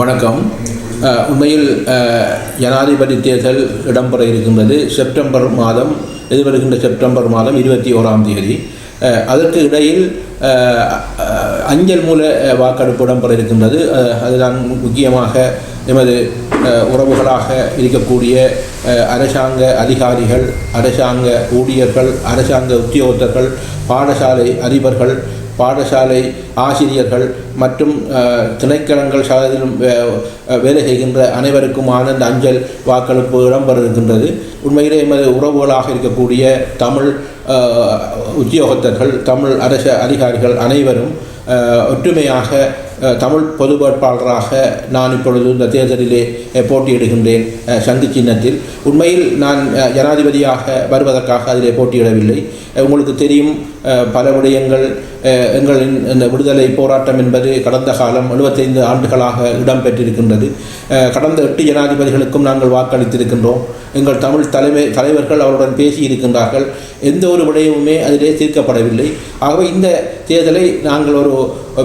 வணக்கம். உண்மையில் ஜனாதிபதி தேர்தல் இடம்பெற இருக்கின்றது. செப்டம்பர் மாதம் எதிர்வருகின்ற செப்டம்பர் மாதம் இருபத்தி ஓராம் தேதி அதற்கு இடையில் அஞ்சல் மூல வாக்கெடுப்பு இடம்பெற இருக்கின்றது. அதுதான் முக்கியமாக எமது உறவுகளாக இருக்கக்கூடிய அரசாங்க அதிகாரிகள் அரசாங்க ஊழியர்கள் அரசாங்க உத்தியோகத்தர்கள் பாடசாலை அதிபர்கள் பாடசாலை ஆசிரியர்கள் மற்றும் திணைக்களங்கள் சாதிலும் வேலை செய்கின்ற அனைவருக்குமான இந்த அஞ்சல் வாக்களிப்பு இடம்பெறுகின்றது உண்மையிலே எமது உறவுகளாக இருக்கக்கூடிய தமிழ் உத்தியோகத்தர்கள் தமிழ் அரச அதிகாரிகள் அனைவரும் ஒற்றுமையாக தமிழ் பொது வேட்பாளராக நான் இப்பொழுது இந்த தேர்தலிலே போட்டியிடுகின்றேன் சங்கு சின்னத்தில். உண்மையில் நான் ஜனாதிபதியாக வருவதற்காக அதிலே போட்டியிடவில்லை. உங்களுக்கு தெரியும் பல விடயங்கள் எங்களின் இந்த விடுதலை போராட்டம் என்பது கடந்த காலம் 75 ஆண்டுகளாக இடம்பெற்றிருக்கின்றது. கடந்த எட்டு ஜனாதிபதிகளுக்கும் நாங்கள் வாக்களித்திருக்கின்றோம். எங்கள் தமிழ் தலைமை தலைவர்கள் அவருடன் பேசியிருக்கின்றார்கள். எந்த ஒரு விடயமுமே அதிலே தீர்க்கப்படவில்லை. ஆகவே இந்த தேர்தலை நாங்கள் ஒரு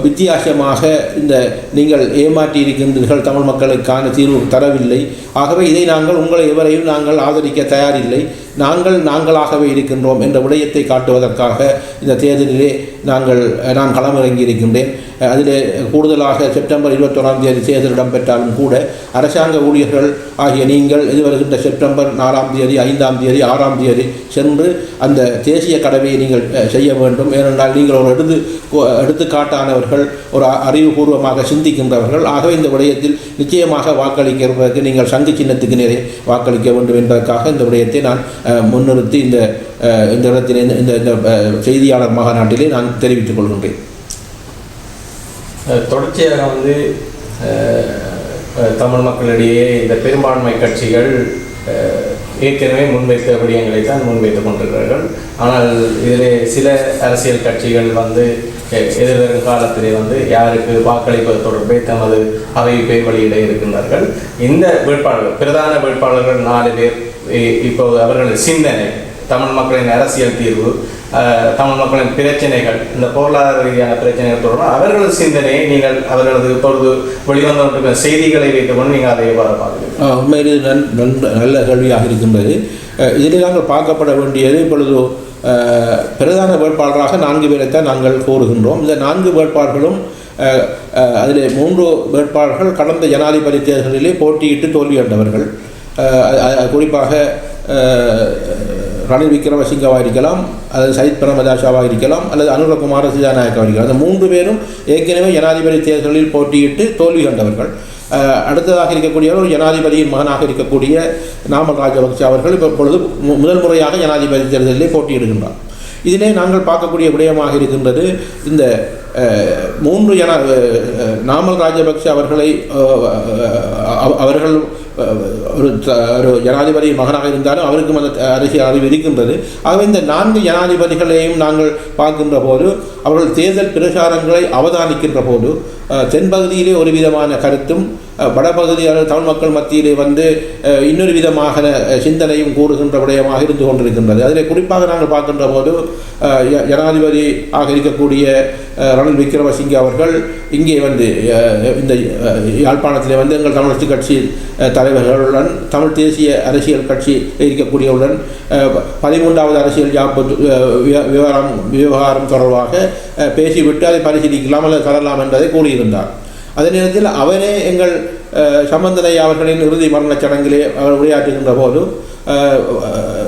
வித்தியாசமாக இந்த நீங்கள் ஏமாற்றி இருக்கின்றீர்கள் தமிழ் மக்களுக்கான தீர்வு தரவில்லை. ஆகவே இதை நாங்கள் உங்களை எவரையும் நாங்கள் ஆதரிக்க தயாரில்லை. நாங்கள் நாங்களாகவே இருக்கின்றோம் என்ற விடயத்தை காட்டுவதற்காக இந்த தேர்தலிலே நாங்கள் நான் களமிறங்கி இருக்கின்றேன் அதில் கூடுதலாக செப்டம்பர் இருபத்தொன்றாம் தேதி தேர்தல் இடம்பெற்றாலும் கூட அரசாங்க ஊழியர்கள் ஆகிய நீங்கள் எதிர்வருகின்ற செப்டம்பர் நாலாம் தேதி ஐந்தாம் தேதி ஆறாம் தேதி சென்று அந்த தேசிய கடமையை நீங்கள் செய்ய வேண்டும். ஏனென்றால் நீங்கள் ஒரு எடுத்து எடுத்துக்காட்டானவர்கள் ஒரு அறிவுபூர்வமாக சிந்திக்கின்றவர்கள். ஆகவே இந்த விடயத்தில் நிச்சயமாக வாக்களிக்கிறதற்கு நீங்கள் சங்கு சின்னத்துக்கு நிறைய வாக்களிக்க வேண்டும் என்பதற்காக இந்த விடயத்தை நான் முன்னிறுத்தி இந்த இந்த இடத்திலே இந்த இந்த செய்தியாளர் மாநாட்டிலே நான் தெரிவித்துக் கொள்கின்றேன். தொடர்ச்சியாக வந்து தமிழ் மக்களிடையே இந்த பெரும்பான்மை கட்சிகள் ஏற்கனவே முன்வைத்த விடயங்களை தான் முன்வைத்துக் கொண்டிருக்கிறார்கள். ஆனால் இதில் சில அரசியல் கட்சிகள் வந்து எதிர்வரும் காலத்திலே வந்து யாருக்கு வாக்களிப்பது தொடர்பை தமது அவை பேர் வழியிட இருக்கின்றார்கள். இந்த வேட்பாளர்கள் பிரதான வேட்பாளர்கள் நாலு பேர் இ- இப்போது அவர்களது சிந்தனை தமிழ் மக்களின் அரசியல் தீர்வு தமிழ் மக்களின் பிரச்சனைகள் இந்த பொருளாதார ரீதியான பிரச்சனைகள் தொடர்பாக அவர்களது சிந்தனையை நீங்கள் அவர்களது இப்பொழுது வெளிவந்து கொண்டிருக்கிற செய்திகளை வைத்துக்கொண்டு நீங்கள் அதை எவ்வாறு பார்க்கிறீர்கள்? உண்மையில் நன் நல்ல கேள்வியாக இருக்கின்றது. இதில் நாங்கள் பார்க்கப்பட வேண்டியது இப்பொழுது பிரதான வேட்பாளராக நான்கு பேரைத்தான் நாங்கள் கூறுகின்றோம் இந்த நான்கு வேட்பாளர்களும் அதில் மூன்று வேட்பாளர்கள் கடந்த ஜனாதிபதி தேர்தலிலே போட்டியிட்டு தோல்வியடைந்தவர்கள். குறிப்பாக ரணில் விக்ரமசிங்கவாக இருக்கலாம் அல்லது சயித் பிரமதாஷாவாக இருக்கலாம் அல்லது அனுரகுமார சிதாநாயக்காக இருக்கலாம் அந்த மூன்று பேரும் ஏற்கனவே ஜனாதிபதி தேர்தலில் போட்டியிட்டு தோல்வி கண்டவர்கள். அடுத்ததாக இருக்கக்கூடியவர் ஒரு ஜனாதிபதியின் மகனாக இருக்கக்கூடிய நாமல் ராஜபக்ச அவர்கள் இப்போ இப்பொழுது முதல் முறையாக ஜனாதிபதி தேர்தலிலே போட்டியிடுகின்றார். இதிலே நாங்கள் பார்க்கக்கூடிய விடயமாக இருக்கின்றது இந்த மூன்று ஜன நாமல் ராஜபக்ஷ அவர்களை அவர்கள் ஒரு ஒரு ஜனாதிபதி மகனாக இருந்தாலும் அவருக்கும் அந்த அரசியல் அறிவு இருக்கின்றது. ஆகவே இந்த நான்கு ஜனாதிபதிகளையும் நாங்கள் பார்க்கின்ற போது அவர்கள் தேர்தல் பிரச்சாரங்களை அவதானிக்கின்ற போது தென்பகுதியிலே ஒரு விதமான கருத்தும் வடபகுதியான தமிழ் மக்கள் மத்தியிலே வந்து இன்னொரு விதமாக சிந்தனையும் கூறுகின்ற விடயமாக இருந்து கொண்டிருக்கின்றது. அதில் குறிப்பாக நாங்கள் பார்க்கின்ற போது ஜனாதிபதி ஆக இருக்கக்கூடிய ரணில் விக்ரமசிங்கே அவர்கள் இங்கே வந்து இந்த யாழ்ப்பாணத்தில் யாழ்ப்பாணத்திலே வந்து எங்கள் தமிழரசு கட்சி தலைவர்களுடன் தமிழ் தேசிய அரசியல் கட்சி இருக்கக்கூடியவுடன் பதிமூன்றாவது அரசியல் யாப்பு விவகாரம் விவகாரம் தொடர்பாக பேசிவிட்டு அதை பரிசீலிக்கலாம் அல்லது தரலாம் என்பதை கூறியிருந்தார். அதே நேரத்தில் அவரே எங்கள் சம்பந்தனை அவர்களின் இறுதி மரணச் சடங்கிலே அவர் உரையாற்றுகின்ற போது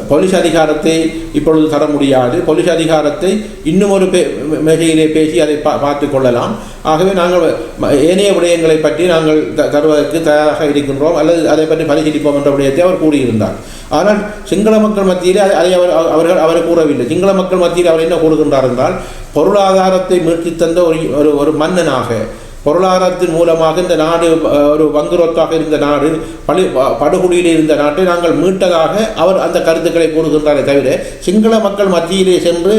போலீஸ் அதிகாரத்தை இப்பொழுது தர முடியாது. போலீஸ் அதிகாரத்தை இன்னும் ஒரு பே மேகையிலே பேசி அதை பா பார்த்து கொள்ளலாம். ஆகவே நாங்கள் ஏனைய விடயங்களை பற்றி நாங்கள் த- தருவதற்கு தயாராக இருக்கின்றோம். அல்லது அதை பற்றி பரிசீலிப்போம் என்ற விடயத்தை அவர் கூறியிருந்தார். ஆனால் சிங்கள மக்கள் மத்தியிலே அதை அதை அவர் அவர்கள் அவர் கூறவில்லை. சிங்கள மக்கள் மத்தியில் அவர் என்ன கூறுகின்றார் என்றால் பொருளாதாரத்தை மீட்டு தந்த ஒரு ஒரு ஒரு மன்னனாக பொருளாதாரத்தின் மூலமாக இந்த நாடு ஒரு வங்குரோத்தாக இருந்த நாடு பழி ப- இருந்த நாட்டை நாங்கள் மீட்டதாக அவர் அந்த கருத்துக்களை கூறுகின்றாரே தவிர சிங்கள மக்கள் மத்தியிலே சென்று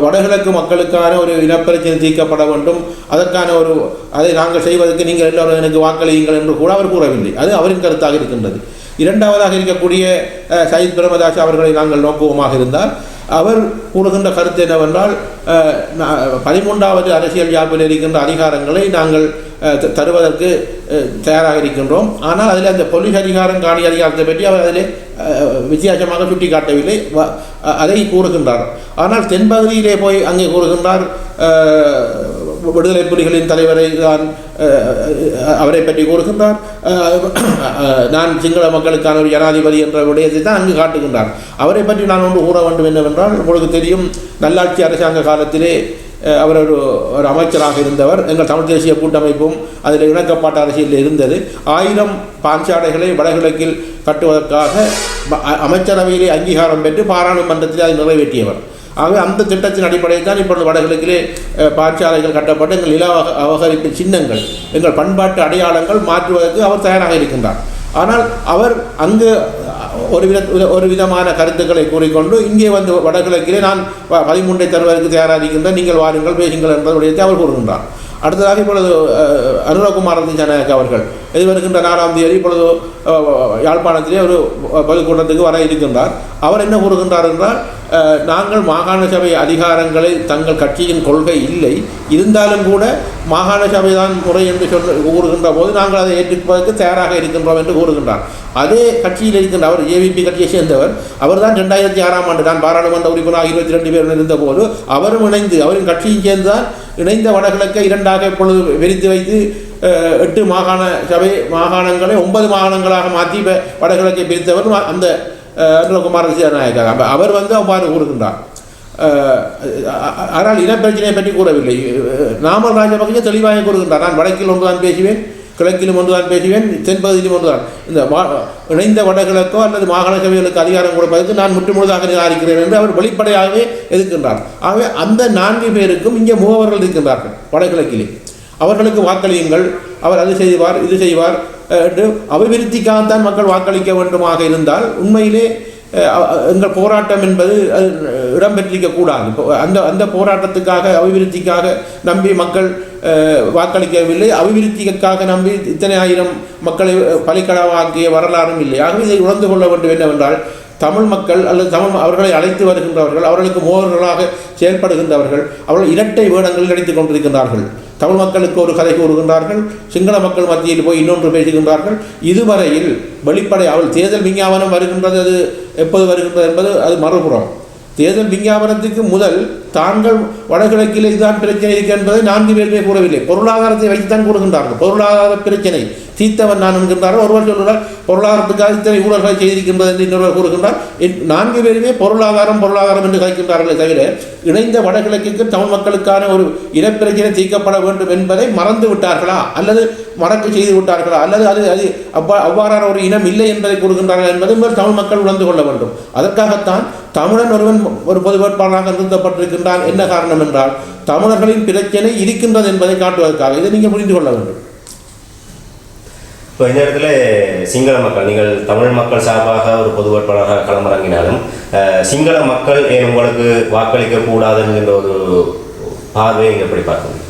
வடகிழக்கு மக்களுக்கான ஒரு இனப்பிரச்சனை தீர்க்கப்பட வேண்டும். அதற்கான ஒரு அதை நாங்கள் செய்வதற்கு நீங்கள் எல்லோரும் எனக்கு வாக்களியுங்கள் என்று கூட அவர் கூறவில்லை. அது அவரின் கருத்தாக இருக்கின்றது. இரண்டாவதாக இருக்கக்கூடிய சயித் பிரமதாஸ் அவர்களை நாங்கள் நோக்குவோமாக இருந்தால் அவர் கூறுகின்ற கருத்து என்னவென்றால் பதிமூன்றாவது அரசியல் யாப்பில் இருக்கின்ற அதிகாரங்களை நாங்கள் தருவதற்கு தயாராக இருக்கின்றோம் ஆனால் அதில் அந்த போலீஸ் அதிகாரம் காணி அதிகாரத்தை பற்றி அவர் அதில் வித்தியாசமாக சுட்டிக்காட்டவில்லை. வ- அதை கூறுகின்றார். ஆனால் தென்பகுதியிலே போய் அங்கே கூறுகின்றார் விடுதலை புலிகளின் தலைவரை தான் அவரை பற்றி கூறுகின்றார். நான் சிங்கள மக்களுக்கான ஒரு ஜனாதிபதி என்ற விடயத்தை தான் அங்கு காட்டுகின்றார். அவரை பற்றி நான் ஒன்று கூற வேண்டும் என்னவென்றால் உங்களுக்கு தெரியும் நல்லாட்சி அரசாங்க காலத்திலே அவர் ஒரு ஒரு அமைச்சராக இருந்தவர். எங்கள் தமிழ் தேசிய கூட்டமைப்பும் அதில் இணக்கப்பாட்டு அரசியலில் இருந்தது. ஆயிரம் பாஞ்சாலைகளை வடகிழக்கில் கட்டுவதற்காக அமைச்சரவையிலே அங்கீகாரம் பெற்று பாராளுமன்றத்தில் அதை நிறைவேற்றியவர். ஆகவே அந்த திட்டத்தின் அடிப்படையில் தான் இப்பொழுது வடகிழக்கிலே பாடசாலைகள் கட்டப்பட்டு எங்கள் நில அவகரிப்பு அபகரிப்பு சின்னங்கள் எங்கள் பண்பாட்டு அடையாளங்கள் மாற்றுவதற்கு அவர் தயாராக இருக்கின்றார். ஆனால் அவர் அங்கு ஒரு வித ஒரு விதமான கருத்துக்களை கூறிக்கொண்டு இங்கே வந்து வடகிழக்கிலே நான் பதிமூன்றை தருவதற்கு தயாராக இருக்கின்றேன் நீங்கள் வாருங்கள் பேசுங்கள் என்பதை அவர் கூறுகின்றார். அடுத்ததாக இப்பொழுது அருணகுமார் ஜனநாயக அவர்கள் எதிர்வருகின்ற நாலாம் தேதி இப்பொழுது யாழ்ப்பாணத்திலே ஒரு பொதுக்கூட்டத்துக்கு வர இருக்கின்றார். அவர் என்ன கூறுகின்றார் என்றால் நாங்கள் மாகாண சபை அதிகாரங்களை தங்கள் கட்சியின் கொள்கை இல்லை. இருந்தாலும் கூட மாகாண சபை தான் முறை என்று சொல் கூறுகின்ற போது நாங்கள் அதை ஏற்றுப்பதற்கு தயாராக இருக்கின்றோம் என்று கூறுகின்றார். அதே கட்சியில் இருக்கின்ற அவர் ஏவிபி கட்சியை சேர்ந்தவர் அவர் தான் ரெண்டாயிரத்தி ஆறாம் ஆண்டு நான் பாராளுமன்ற உறுப்பினராக இருபத்தி ரெண்டு பேர் இருந்தபோது அவரும் இணைந்து அவரின் கட்சியும் சேர்ந்துதான் இணைந்த வடகிழக்கை இரண்டாக இப்பொழுது விரித்து வைத்து எட்டு மாகாண சபை மாகாணங்களை ஒன்பது மாகாணங்களாக மாற்றி இப்ப வடகிழக்கை பிரித்தவர் அந்த அஹ், அனுரகுமார நாயக்கர் அவர் வந்து அவ்வாறு கூறுகின்றார். ஆனால் இனப்பிரச்சனையை பற்றி கூறவில்லை. நாமல் ராஜபக்சே தெளிவாக கூறுகின்றார். நான் வடக்கில் ஒன்றுதான் பேசுவேன். கிழக்கிலும் ஒன்றுதான் பேசுவேன் தென்பகுதியிலும் ஒன்றுதான். இந்த இணைந்த வடகிழக்கோ அல்லது மாகாண சபைகளுக்கு அதிகாரம் கொடுப்பதற்கு நான் முற்றுமுழுதாக நிராகரிக்கிறேன் என்று அவர் வெளிப்படையாகவே எதிர்க்கின்றார். ஆகவே அந்த நான்கு பேருக்கும் இங்கே முகவர்கள் இருக்கின்றார்கள் வடகிழக்கிலே. அவர்களுக்கு வாக்களியுங்கள் அவர் அது செய்வார் இது செய்வார் அஹ், என்று அபிவிருத்திக்காகத்தான் மக்கள் வாக்களிக்க வேண்டுமாக இருந்தால் உண்மையிலே எங்கள் போராட்டம் என்பது அது இடம்பெற்றிருக்க கூடாது. அந்த அந்த போராட்டத்துக்காக அபிவிருத்திக்காக நம்பி மக்கள் வாக்களிக்கவில்லை. அபிவிருத்திக்காக நம்பி இத்தனை ஆயிரம் மக்களை பலிக்கடவாக்கிய வரலாறும் இல்லை. ஆகவே இதை உணர்ந்து கொள்ள வேண்டும் என்னவென்றால் தமிழ் மக்கள் அல்லது தமிழ் அவர்களை அழைத்து வருகின்றவர்கள் அவர்களுக்கு மோகர்களாக செயல்படுகின்றவர்கள் அவர்கள் இரட்டை வேடங்களில் நடித்துக் கொண்டிருக்கின்றார்கள். தமிழ் மக்களுக்கு ஒரு கதை கூறுகின்றார்கள் சிங்கள மக்கள் மத்தியில் போய் இன்னொன்று பேசுகின்றார்கள். இதுவரையில் வெளிப்படை அவள் தேர்தல் விஞ்ஞாபனம் வருகின்றது அது எப்போது வருகின்றது என்பது அது மறுபுறம். தேர்தல் விஞ்ஞாபனத்துக்கு முதல் தாங்கள் வடகிழக்கில் இதுதான் பிரச்சனை இருக்கு என்பதை நான்கு பேருமே கூறவில்லை. பொருளாதாரத்தை வைத்துத்தான் கூறுகின்றார்கள். பொருளாதார பிரச்சனை. தீர்த்தவன் நான் என்கின்றார் ஒருவர் சொல்கிறார் பொருளாதாரத்துக்காக இத்தனை ஊழல்களை செய்திருக்கின்றது என்று இன்னொருவர் கூறுகின்றார். நான்கு பேருமே பொருளாதாரம் பொருளாதாரம் என்று கலைக்கின்றார்களே தவிர இணைந்த வடகிழக்குக்கு தமிழ் மக்களுக்கான ஒரு இனப்பிரச்சனை தீர்க்கப்பட வேண்டும் என்பதை மறந்து விட்டார்களா? அல்லது மறக்க செய்து விட்டார்களா? அல்லது அது அது அவ்வா அவ்வாறான ஒரு இனம் இல்லை என்பதை கூறுகின்றார்கள் என்பதை முதல் தமிழ் மக்கள் உணர்ந்து கொள்ள வேண்டும். அதற்காகத்தான் தமிழன் ஒருவன் ஒரு பொது வேட்பாளராக நிறுத்தப்பட்டிருக்கின்றான். என்ன காரணம் என்றால் தமிழர்களின் பிரச்சனை இருக்கின்றது என்பதை காட்டுவதற்காக. இதை நீங்கள் புரிந்து கொள்ள வேண்டும். இப்போ இந்த இடத்துல சிங்கள மக்கள் நீங்கள் தமிழ் மக்கள் சார்பாக ஒரு பொது வேட்பாளராக களமிறங்கினாலும் சிங்கள மக்கள் ஏன் உங்களுக்கு வாக்களிக்க கூடாது என்கின்ற ஒரு பார்வையை நீங்கள் எப்படி பார்க்கணும்?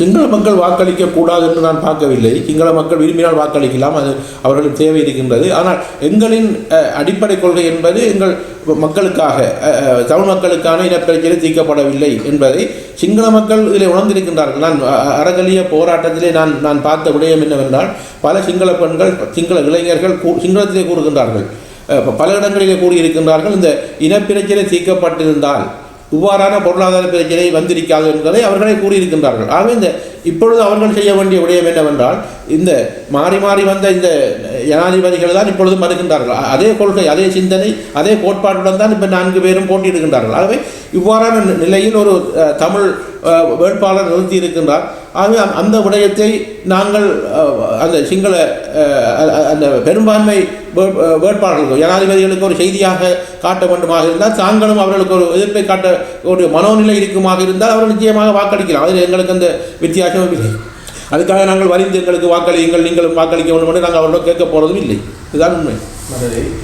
சிங்கள மக்கள் வாக்களிக்க கூடாது என்று நான் பார்க்கவில்லை. சிங்கள மக்கள் விரும்பினால் வாக்களிக்கலாம். அது அவர்களுக்கு தேவை இருக்கின்றது. ஆனால் எங்களின் அடிப்படை கொள்கை என்பது எங்கள் மக்களுக்காக தமிழ் மக்களுக்கான இனப்பிரச்சனை தீர்க்கப்படவில்லை என்பதை சிங்கள மக்கள் இதில் உணர்ந்திருக்கின்றார்கள். நான் அறகலிய போராட்டத்திலே நான் நான் பார்த்த விடயம் என்னவென்றால் பல சிங்கள பெண்கள் சிங்கள இளைஞர்கள் சிங்களத்திலே கூறுகின்றார்கள். பல இடங்களிலே கூறியிருக்கின்றார்கள் இந்த இனப்பிரச்சனை தீர்க்கப்பட்டிருந்தால் இவ்வாறான பொருளாதார பிரச்சனை வந்திருக்காது என்பதை அவர்களே கூறியிருக்கின்றார்கள். ஆகவே இந்த இப்பொழுது அவர்கள் செய்ய வேண்டிய விடயம் என்னவென்றால் இந்த மாறி மாறி வந்த இந்த ஜனாதிபதிகள் தான் இப்பொழுதும் வருகின்றார்கள் அதே கொள்கை அதே சிந்தனை அதே கோட்பாட்டுடன் தான் இப்போ நான்கு பேரும் போட்டியிடுகின்றார்கள். ஆகவே இவ்வாறான நிலையில் ஒரு தமிழ் வேட்பாளர் நிறுத்தி இருக்கின்றார் ஆகவே அந்த- விடயத்தை நாங்கள் அந்த சிங்கள அந்த பெரும்பான்மை வேட்பாளர்களுக்கு ஜனாதிபதிகளுக்கு ஒரு செய்தியாக காட்ட வேண்டுமாக இருந்தால் தாங்களும் அவர்களுக்கு ஒரு எதிர்ப்பை காட்ட ஒரு மனோநிலை இருக்குமாக இருந்தால் அவர்கள் நிச்சயமாக வாக்களிக்கலாம். அதில் எங்களுக்கு அந்த வித்தியாசமும் இல்லை. அதுக்காக நாங்கள் வரிந்து எங்களுக்கு வாக்களியுங்கள் நீங்களும் வாக்களிக்க வேண்டும் என்று நாங்கள் அவர்களோட கேட்க போகிறதும் இல்லை. இதுதான் உண்மை.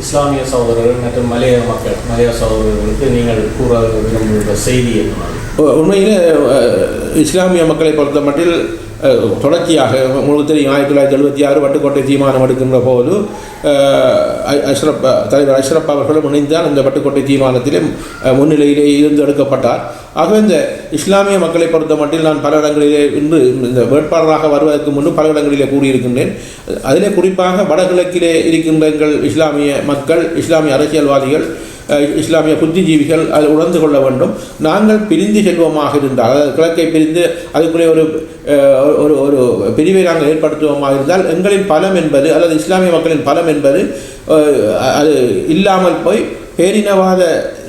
இஸ்லாமிய சகோதரர்கள் மற்றும் மலைய மக்கள் மலைய சகோதரர்களுக்கு நீங்கள் கூற விரும்புகிற செய்தி என்ன உண்மையில் இஸ்லாமிய மக்களை பொறுத்த மட்டில் தொடர்ச்சியாக உங்களுக்கு தெரியும் ஆயிரத்தி தொள்ளாயிரத்தி எழுபத்தி ஆறு வட்டுக்கோட்டை தீர்மானம் எடுக்கின்ற போது அஷ்ரப் தலைவர் அஷ்ரப் அவர்களும் இணைந்தால் அந்த வட்டுக்கோட்டை தீர்மானத்திலே முன்னிலையிலே இருந்து எடுக்கப்பட்டார். ஆகவே இந்த இஸ்லாமிய மக்களை பொறுத்த மட்டில் நான் பல இடங்களிலே இன்று இந்த வேட்பாளராக வருவதற்கு முன்பு பல இடங்களிலே கூறியிருக்கின்றேன். அதிலே குறிப்பாக வடகிழக்கிலே இருக்கின்ற எங்கள் இஸ்லாமிய மக்கள் இஸ்லாமிய அரசியல்வாதிகள் இஸ்லாமிய புத்திஜீவிகள் அதில் உணர்ந்து கொள்ள வேண்டும். நாங்கள் பிரிந்து செல்வோமாக இருந்தால் அதாவது கிழக்கை பிரிந்து அதுக்குள்ளே ஒரு ஒரு ஒரு பிரிவை நாங்கள் ஏற்படுத்துவோமாக இருந்தால் எங்களின் பலம் என்பது அல்லது இஸ்லாமிய மக்களின் பலம் என்பது அது இல்லாமல் போய் பேரினவாத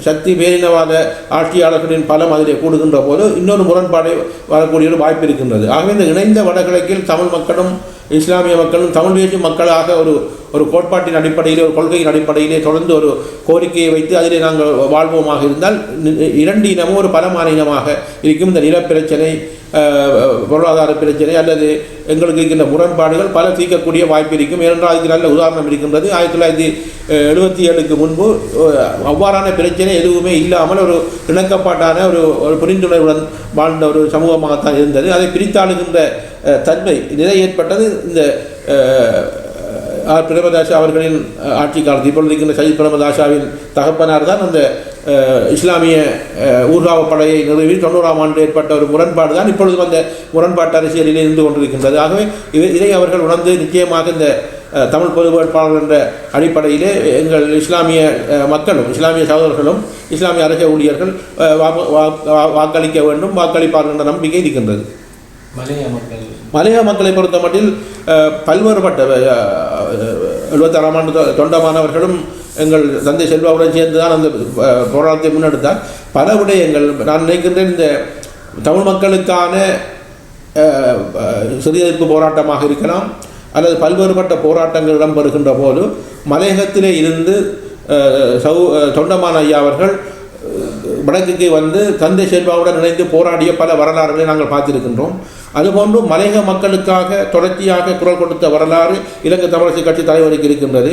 சக்தி பேரினவாத ஆட்சியாளர்களின் பலம் அதிலே கூடுகின்ற போது இன்னொரு முரண்பாடு வரக்கூடிய ஒரு வாய்ப்பு இருக்கின்றது. ஆகவே இந்த இணைந்த வடகிழக்கில் தமிழ் மக்களும் இஸ்லாமிய மக்களும் தமிழ் பேசும் மக்களாக ஒரு ஒரு கோட்பாட்டின் அடிப்படையிலே ஒரு கொள்கையின் அடிப்படையிலே தொடர்ந்து ஒரு கோரிக்கையை வைத்து அதிலே நாங்கள் வாழ்வோமாக இருந்தால் இரண்டு இனமும் ஒரு பலமான இனமாக இருக்கும். இந்த நிலப்பிரச்சனை பொருளாதார பிரச்சனை அல்லது எங்களுக்கு இருக்கின்ற முரண்பாடுகள் பல தீர்க்கக்கூடிய வாய்ப்பு இருக்கும். ஏனென்றால் அதுக்கு நல்ல உதாரணம் இருக்கின்றது. ஆயிரத்தி தொள்ளாயிரத்தி எழுபத்தி ஏழுக்கு முன்பு அவ்வாறான பிரச்சனை எதுவுமே இல்லாமல் ஒரு இணக்கப்பாட்டான ஒரு ஒரு புரிந்துணர்வுடன் வாழ்ந்த ஒரு சமூகமாகத்தான் இருந்தது. அதை பிரித்தாளுகின்ற தன்மை நிலை ஏற்பட்டது. இந்த ஆர் பிரேமதாசா அவர்களின் ஆட்சி காலத்தில். இப்பொழுது இருக்கின்ற சஜித் பிரேமதாசாவின் தகப்பனார் தான் அந்த இஸ்லாமிய ஊர்காவ படையை நிறுவி தொண்ணூறாம் ஆண்டு ஏற்பட்ட ஒரு முரண்பாடு தான் இப்பொழுது அந்த முரண்பாட்டு அரசியலில் இருந்து கொண்டிருக்கின்றது. ஆகவே இதை இதை அவர்கள் உணர்ந்து நிச்சயமாக இந்த தமிழ் பொது வேட்பாளர் என்ற அடிப்படையிலே எங்கள் இஸ்லாமிய மக்களும் இஸ்லாமிய சகோதரர்களும் இஸ்லாமிய அரச ஊழியர்கள் வா- வா- வாக்களிக்க வேண்டும் வாக்களிப்பார்கள் என்ற நம்பிக்கை இருக்கின்றது. மலைய மக்களை. பொறுத்த மட்டில் பல்வேறுபட்ட எழுபத்தாறாம் ஆண்டு தொண்டமானவர்களும் எங்கள் தந்தை செல்வாவுடன் சேர்ந்து தான் அந்த போராட்டத்தை முன்னெடுத்தார். பல விடயங்கள் நான் நினைக்கின்றேன் இந்த தமிழ் மக்களுக்கான அஹ், போராட்டமாக இருக்கலாம் அல்லது பல்வேறுபட்ட போராட்டங்கள் இடம்பெறுகின்ற போது மலையகத்திலே இருந்து சௌ தொண்டமான ஐயா அவர்கள் வடக்குக்கு வந்து தந்தை செல்வாவுடன் இணைந்து போராடிய பல வரலாறுகளை நாங்கள் பார்த்திருக்கின்றோம். அதுபோன்று மலையக மக்களுக்காக தொடர்ச்சியாக குரல் கொடுத்த வரலாறு இலங்கை தமிழரசு கட்சி தலைவருக்கு இருக்கின்றது.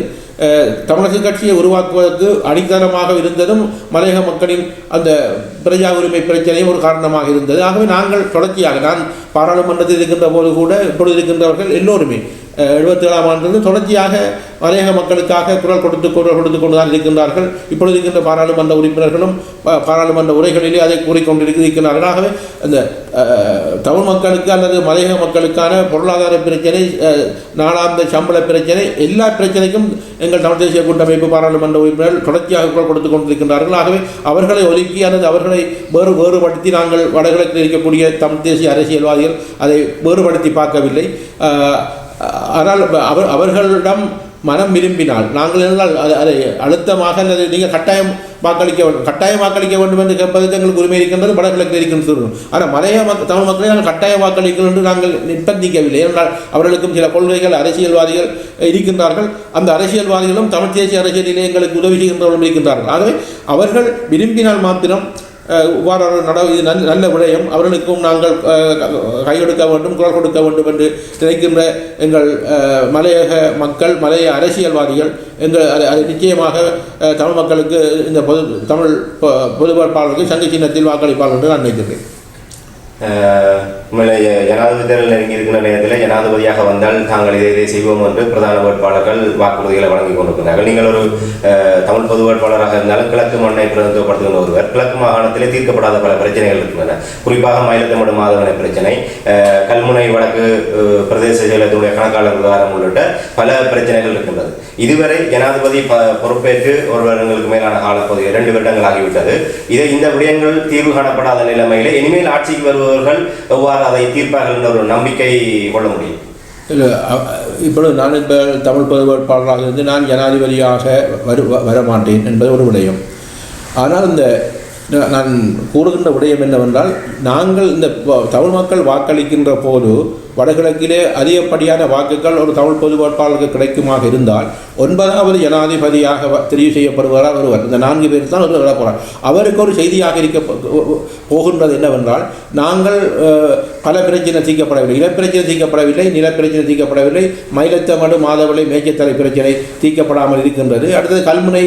தமிழரசு கட்சியை உருவாக்குவதற்கு அடித்தளமாக இருந்ததும் மலையக மக்களின் அந்த பிரஜா உரிமை பிரச்சனையும் ஒரு காரணமாக இருந்தது. ஆகவே நாங்கள் தொடர்ச்சியாக நான் பாராளுமன்றத்தில் இருக்கின்ற போது கூட இப்பொழுது இருக்கின்றவர்கள் எல்லோருமே எழுபத்தி ஏழாம் ஆண்டிலிருந்து தொடர்ச்சியாக மலையக மக்களுக்காக குரல் கொடுத்து குரல் கொடுத்து கொண்டு தான் இருக்கின்றார்கள். இப்பொழுது இருக்கின்ற பாராளுமன்ற உறுப்பினர்களும் பாராளுமன்ற உரைகளிலே அதை கூறிக்கொண்டிருக்கிறார்கள் ஆகவே அந்த தமிழ் மக்களுக்கு அல்லது மலையக மக்களுக்கான பொருளாதார பிரச்சனை நாலாந்த நாளாந்த சம்பள பிரச்சனை எல்லா பிரச்சனைக்கும் எங்கள் தமிழ் தேசிய கூட்டமைப்பு பாராளுமன்ற உறுப்பினர்கள் தொடர்ச்சியாக குரல் கொடுத்து கொண்டிருக்கின்றார்கள். ஆகவே அவர்களை ஒதுக்கி அல்லது அவர்களை வேறு வேறுபடுத்தி நாங்கள் வடகிழக்கில் இருக்கக்கூடிய தமிழ் தேசிய அரசியல்வாதிகள் அதை வேறுபடுத்தி பார்க்கவில்லை. ஆனால் அவர் அவர்களிடம் மனம் விரும்பினால் நாங்கள் என்றால் அது அதை அழுத்தமாக அல்லது நீங்கள் கட்டாயம் வாக்களிக்க வேண்டும் கட்டாயம் வாக்களிக்க வேண்டும் என்று கேட்பதற்கு எங்களுக்கு உரிமை இருக்கின்றது வடகிழக்கு இருக்கின்றது ஆனால் மலைய மக் தமிழ் மக்களை நாங்கள் கட்டாய வாக்களிக்கணும் என்று நாங்கள் நிர்பந்திக்கவில்லை. ஏனென்றால் அவர்களுக்கும் சில கொள்கைகள் அரசியல்வாதிகள் இருக்கின்றார்கள். அந்த அரசியல்வாதிகளும் தமிழ் தேசிய அரசியலிலே எங்களுக்கு உதவி செய்கின்றவர்களும் இருக்கின்றார்கள். ஆகவே அவர்கள் விரும்பினால் மாத்திரம் இவ்வாறு நட இது நல்ல நல்ல விடயம். அவர்களுக்கும் நாங்கள் கை கையெடுக்க வேண்டும் குரல் கொடுக்க வேண்டும் என்று நினைக்கின்ற எங்கள் மலையக மக்கள் மலைய அரசியல்வாதிகள் எங்கள் அது அது நிச்சயமாக தமிழ் மக்களுக்கு இந்த பொது தமிழ் பொ- பொது வேட்பாளருக்கு சங்க சின்னத்தில் வாக்களிப்பார்கள் என்று நான் நினைக்கின்றேன். உண்மையிலே ஜனாதிபதி தேர்தல் நெருங்கி இருக்கிற நேரத்தில் ஜனாதிபதியாக வந்தால் தாங்கள் இதை இதை செய்வோம் என்று பிரதான வேட்பாளர்கள் வாக்குறுதிகளை வழங்கி கொண்டிருக்கிறார்கள். நீங்கள் ஒரு தமிழ் பொது வேட்பாளராக இருந்தாலும் கிழக்கு மண்ணை பிரதிநிதித்துவப்படுத்துகிற ஒருவர் கிழக்கு மாகாணத்திலே தீர்க்கப்படாத பல பிரச்சனைகள் இருக்கின்றன. குறிப்பாக மயிலத்தமிடு மாதவனை பிரச்சனை கல்முனை வடக்கு பிரதேச செயலகத்துடைய கணக்காளர் விவகாரம் உள்ளிட்ட பல பிரச்சனைகள் இருக்கின்றது. இதுவரை ஜனாதிபதி ப- பொறுப்பேற்று ஒரு வருடங்களுக்கு மேலான காலப்பகுதி இரண்டு வருடங்கள் ஆகிவிட்டது. இதை இந்த விடயங்கள் தீர்வு காணப்படாத நிலைமையில இனிமேல் ஆட்சிக்கு வருபவர்கள் எவ்வாறு அதை தீர்ப்பார்கள் என்ற ஒரு நம்பிக்கை கொள்ள முடியும். இல்லை இப்பொழுது நான் இப்போ தமிழ் பொதுவேட்பாளராக இருந்து நான் ஜனாதிபதியாக வரு வ- வரமாட்டேன் என்பது ஒரு விடயம். ஆனால் இந்த நான் கூறுகின்ற விடயம் என்னவென்றால் நாங்கள் இந்த தமிழ் மக்கள் வாக்களிக்கின்ற போது வடகிழக்கிலே அதிகப்படியான வாக்குகள் ஒரு தமிழ் பொது வேட்பாளருக்கு கிடைக்குமாக இருந்தால் ஒன்பதாவது ஜனாதிபதியாக தெரிவு செய்யப்படுவார் ஒருவர். இந்த நான்கு பேர் தான் ஒருவர் வரப்போகிறார் அவருக்கு ஒரு செய்தியாக இருக்க போகின்றது என்னவென்றால் நாங்கள் பல பிரச்சனை தீர்க்கப்படவில்லை. இனப்பிரச்சனை தீர்க்கப்படவில்லை நிலப்பிரச்சனை தீர்க்கப்படவில்லை மயிலத்தமடு மாதவளை மேய்ச்சத்தலை பிரச்சனை தீர்க்கப்படாமல் இருக்கின்றது. அடுத்தது கல்முனை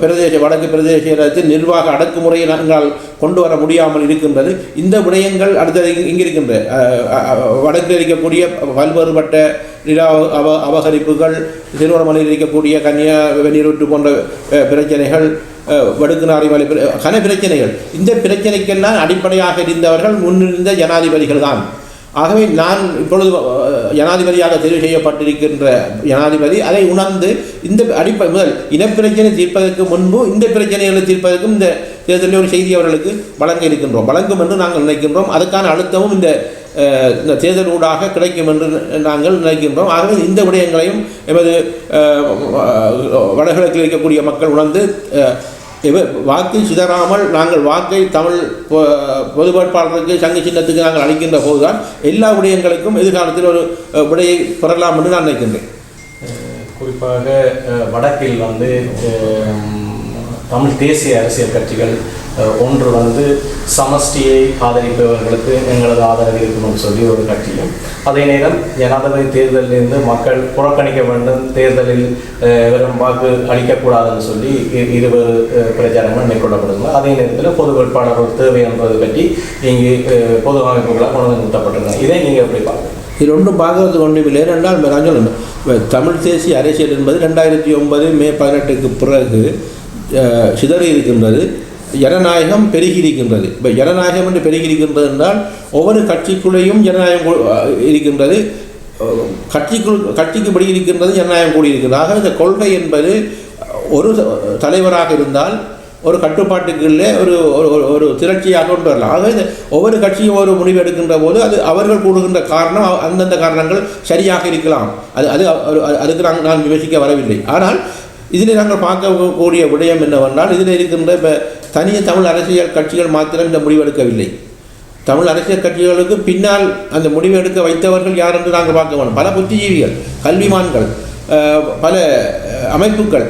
பிரதேச வடக்கு பிரதேசத்தில் நிர்வாக அடக்குமுறையை நாங்கள் கொண்டு வர முடியாமல் இருக்கின்றது. இந்த விடயங்கள் அடுத்தது இங்கே இருக்கின்ற வடக்கில் இருக்கக்கூடிய பல்வேறுபட்ட நிலா அவ அபகரிப்புகள் திருவண்ணாமலையில் இருக்கக்கூடிய கன்னியா வெந்நீரூற்று போன்ற பிரச்சனைகள் வடுக்குநாரி மலை கன பிரச்சனைகள். இந்த பிரச்சனைக்கெல்லாம் அடிப்படையாக இருந்தவர்கள் முன்னிருந்த ஜனாதிபதிகள் தான். ஆகவே நான் இப்பொழுது ஜனாதிபதியாக தெரிவு செய்யப்பட்டிருக்கின்ற ஜனாதிபதி அதை உணர்ந்து இந்த அடிப்படை முதல் இனப்பிரச்சனை தீர்ப்பதற்கு முன்பு இந்த பிரச்சனைகளை தீர்ப்பதற்கும் இந்த தேர்தலில் ஒரு செய்தி அவர்களுக்கு வழங்க இருக்கின்றோம். வழங்கும் என்று நாங்கள் நினைக்கின்றோம். அதுக்கான அழுத்தமும் இந்த இந்த தேர்தல் ஊடாக கிடைக்கும் என்று நாங்கள் நினைக்கின்றோம். ஆகவே இந்த விடயங்களையும் எமது வடகிழக்கில் இருக்கக்கூடிய மக்கள் உணர்ந்து அஹ், வாக்கு சிதறாமல் நாங்கள் வாக்கை தமிழ் பொ- பொது வேட்பாளருக்கு சங்க சின்னத்துக்கு நாங்கள் அளிக்கின்ற போதுதான் எல்லா விடயங்களுக்கும் எதிர்காலத்தில் ஒரு விடையை பெறலாம் என்று நான் நினைக்கின்றேன். குறிப்பாக வடக்கில் வந்து தமிழ் தேசிய அரசியல் கட்சிகள் ஒன்று வந்து சமஷ்டியை ஆதரிப்பவர்களுக்கு எங்களது ஆதரவு இருக்கணும்னு சொல்லி ஒரு கட்சியும் அதே நேரம் ஜனாதிபதி தேர்தலிலிருந்து மக்கள் புறக்கணிக்க வேண்டும் தேர்தலில் வெறும் வாக்கு அளிக்கக்கூடாதுன்னு சொல்லி இ- இருவர் பிரச்சாரங்கள் மேற்கொள்ளப்படுங்க அதே நேரத்தில் பொது வேட்பாளர் ஒரு தேவை என்பது பற்றி இங்கு பொது அமைப்புகளாக கொண்டு வந்து நிறுத்தப்பட்டிருக்காங்க இதை நீங்கள் எப்படி பார்க்குறீங்க? இது ஒன்றும் பார்க்கறது ஒன்றும் இல்லை. ஏனென்றால் நான் சொல்லணும் தமிழ் தேசிய அரசியல் என்பது ரெண்டாயிரத்தி ஒன்பது மே பதினெட்டுக்கு பிறகு சிதறி இருக்கின்றது. ஜனநாயகம் பெருகி இருக்கின்றது இப்போ ஜனநாயகம் என்று பெருகியிருக்கின்றது என்றால் ஒவ்வொரு கட்சிக்குள்ளேயும் ஜனநாயகம் கூ- இருக்கின்றது. கட்சிக்குள் கட்சிக்கு படி இருக்கின்றது ஜனநாயகம் கூடி ஆக இந்த கொள்கை என்பது ஒரு தலைவராக இருந்தால் ஒரு கட்டுப்பாட்டுக்குள்ளே ஒரு ஒரு ஒரு- திரட்சியாக கொண்டு வரலாம். ஆக இந்த ஒவ்வொரு கட்சியும் ஒரு முடிவு எடுக்கின்ற போது அது அவர்கள் கூடுகின்ற காரணம் அந்தந்த காரணங்கள் சரியாக இருக்கலாம். அது அது அது- அதுக்கு நாங்கள் நான் விமர்சிக்க வரவில்லை. ஆனால் இதில் நாங்கள் பார்க்கக்கூடிய விடயம் என்னவென்றால் இதில் இருக்கின்ற இப்போ தனிய தமிழ் அரசியல் கட்சிகள் மாத்திரம் இந்த முடிவெடுக்கவில்லை தமிழ் அரசியல் கட்சிகளுக்கு பின்னால் அந்த முடிவு எடுக்க வைத்தவர்கள் யார் என்று நாங்கள் பார்க்க வேண்டும். பல புத்திஜீவிகள் கல்விமான்கள் பல அமைப்புகள்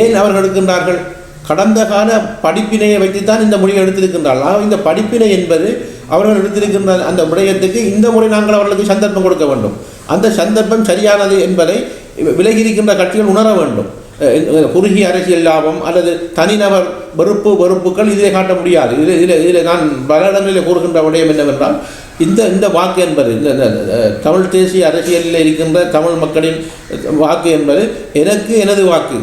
ஏன் அவர்கள் எடுக்கின்றார்கள்? கடந்த கால படிப்பினையை வைத்துத்தான் இந்த முடிவை எடுத்திருக்கின்றார்கள். இந்த படிப்பினை என்பது அவர்கள் எடுத்திருக்கின்ற அந்த விடயத்துக்கு இந்த முறை நாங்கள் அவர்களுக்கு சந்தர்ப்பம் கொடுக்க வேண்டும். அந்த சந்தர்ப்பம் சரியானது என்பதை விலகி இருக்கின்ற கட்சிகள் உணர வேண்டும். குறுகிய அரசியல் லாபம் அல்லது தனிநபர் வெறுப்பு வெறுப்புகள் இதிலே காட்ட முடியாது. இதில் இதில் இதில் நான் பல இடங்களில் கூறுகின்ற விடயம் என்னவென்றால் இந்த இந்த வாக்கு என்பது இந்த தமிழ் தேசிய அரசியலில் இருக்கின்ற தமிழ் மக்களின் வாக்கு என்பது எனக்கு எனது வாக்கு.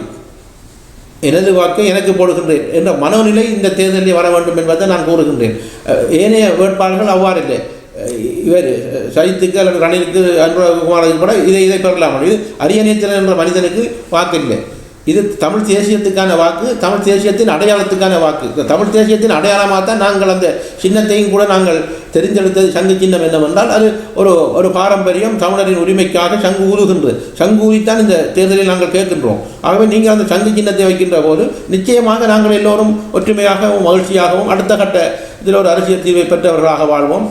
எனது வாக்கை எனக்கு போடுகின்றேன் என்ற மனோநிலை இந்த தேர்தலில் வர வேண்டும் என்பதை நான் கூறுகின்றேன். ஏனைய வேட்பாளர்கள் அவ்வாறு இல்லை இவர் சைத்துக்கு அல்லது ரணிலுக்கு அனுராகுமாருக்கு கூட இதை இதை பெறலாம். இது அரியநேத்திரன் என்ற மனிதனுக்கு வாக்கு இல்லை இது தமிழ் தேசியத்துக்கான வாக்கு தமிழ் தேசியத்தின் அடையாளத்துக்கான வாக்கு. இந்த தமிழ் தேசியத்தின் அடையாளமாக தான் நாங்கள் அந்த சின்னத்தையும் கூட நாங்கள் தெரிந்தெடுத்தது சங்கு சின்னம் என்னவென்றால் அது ஒரு ஒரு பாரம்பரியம் தமிழரின் உரிமைக்காக சங்கு ஊதுகின்றது. சங்கு ஊதித்தான் இந்த தேர்தலில் நாங்கள் கேட்கின்றோம். ஆகவே நீங்கள் அந்த சங்கு சின்னத்தை வைக்கின்ற போது நிச்சயமாக நாங்கள் எல்லோரும் ஒற்றுமையாகவும் மகிழ்ச்சியாகவும் அடுத்த கட்ட இதில் ஒரு அரசியல் தீர்வை பெற்றவர்களாக வாழ்வோம்.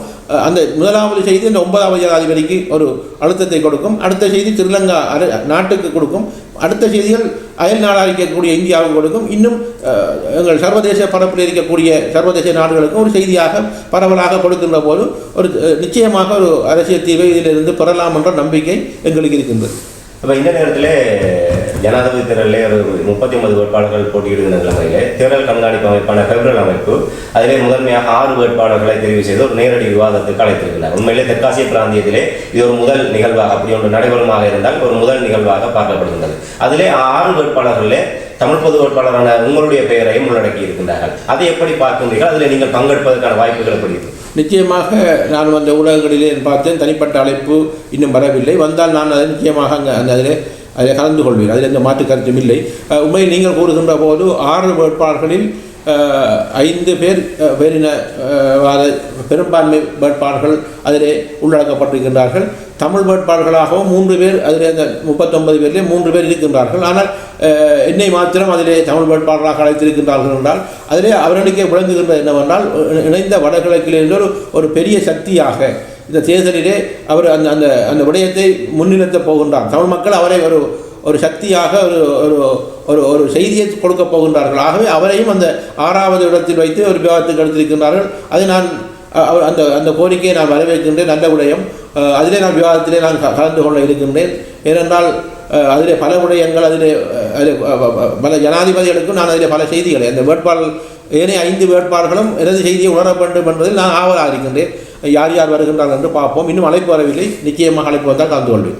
அந்த முதலாவது செய்தி இந்த ஒன்பதாவது ஜனாதிபதிக்கு ஒரு அழுத்தத்தை கொடுக்கும். அடுத்த செய்தி ஸ்ரீலங்கா அரு நாட்டுக்கு கொடுக்கும். அடுத்த செய்திகள் அயல் நாடாக இருக்கக்கூடிய இந்தியாவுக்கு கொடுக்கும். இன்னும் எங்கள் சர்வதேச பரப்பில் இருக்கக்கூடிய சர்வதேச நாடுகளுக்கும் ஒரு செய்தியாக பரவலாக கொடுக்கின்ற போது ஒரு நிச்சயமாக ஒரு அரசியல் தீர்வை இதிலிருந்து பெறலாம் என்ற நம்பிக்கை எங்களுக்கு இருக்கின்றது. இப்போ இந்த நேரத்தில் ஜனாதிபதி தேர்தலில் ஒரு முப்பத்தி ஒன்பது வேட்பாளர்கள் போட்டியிடுகிற நிலைமையிலே தேர்தல் கண்காணிப்பு அமைப்பான பெப்ரல் அமைப்பு அதிலே முதன்மையாக ஆறு வேட்பாளர்களை தெரிவு செய்து ஒரு நேரடி விவாதத்துக்கு அழைத்திருக்கிறார் உண்மையிலே தெற்காசிய பிராந்தியத்திலே இது ஒரு முதல் நிகழ்வாக அப்படி ஒன்று நடைபெறுமாக இருந்தால் ஒரு முதல் நிகழ்வாக பார்க்கப்படுகின்றது. அதிலே ஆறு வேட்பாளர்களே தமிழ் பொது வேட்பாளரான உங்களுடைய பெயரையும் உள்ளடக்கி இருக்கின்றார்கள். அதை எப்படி பார்க்கின்றீர்கள்? அதில் நீங்கள் பங்கெடுப்பதற்கான வாய்ப்புகள் எப்படி நிச்சயமாக நான் அந்த ஊடகங்களிலே பார்த்தேன் தனிப்பட்ட அழைப்பு இன்னும் வரவில்லை. வந்தால் நான் அதை நிச்சயமாக அங்கே அந்த அதில் அதில் கலந்து கொள்வேன். அதில் எந்த மாற்று கருத்தும் இல்லை. உண்மையில் நீங்கள் கூறுகின்ற போது ஆறு வேட்பாளர்களில் ஐந்து பேர் அஹ், பேரின பெரும்பான்மை வேட்பாளர்கள் அதிலே உள்ளடக்கப்பட்டிருக்கின்றார்கள். தமிழ் வேட்பாளர்களாகவும் மூன்று பேர் அதில் அந்த முப்பத்தொன்பது பேரிலே மூன்று பேர் இருக்கின்றார்கள். ஆனால் என்னை மாத்திரம் அதிலே தமிழ் வேட்பாளராக அழைத்திருக்கின்றார்கள் என்றால் அதிலே அவர்களுக்கே விளங்குகின்றது என்னவென்றால் இணைந்த வடகிழக்கிலிருந்து ஒரு ஒரு பெரிய சக்தியாக இந்த தேர்தலிலே அவர் அந்த அந்த அந்த விடயத்தை முன்னிறுத்தப் போகின்றார். தமிழ் மக்கள் அவரை ஒரு ஒரு சக்தியாக ஒரு ஒரு ஒரு ஒரு செய்தியை கொடுக்கப் போகின்றார்கள். ஆகவே அவரையும் அந்த ஆறாவது இடத்தில் வைத்து ஒரு விவாதத்துக்கு எடுத்திருக்கின்றார்கள். அதை நான் அந்த அந்த கோரிக்கையை நான் வரவேற்கின்றேன். நல்ல விடயம். அதிலே நான் விவாதத்திலே நான் கலந்து கொள்ள இருக்கின்றேன். ஏனென்றால் அதிலே பல விடயங்கள் அதிலே அஹ், பல ஜனாதிபதிகளுக்கும் நான் அதிலே பல செய்திகளை அந்த வேட்பாளர் ஏனைய ஐந்து வேட்பாளர்களும் எனது செய்தியை உணர வேண்டும் என்பதில் நான் ஆவலாக இருக்கின்றேன். யார் யார் வருகின்றார்கள் என்று பார்ப்போம். இன்னும் அழைப்பு வரவில்லை. நிச்சயமாக அழைப்பு வந்தால் கலந்து கொள்வேன்.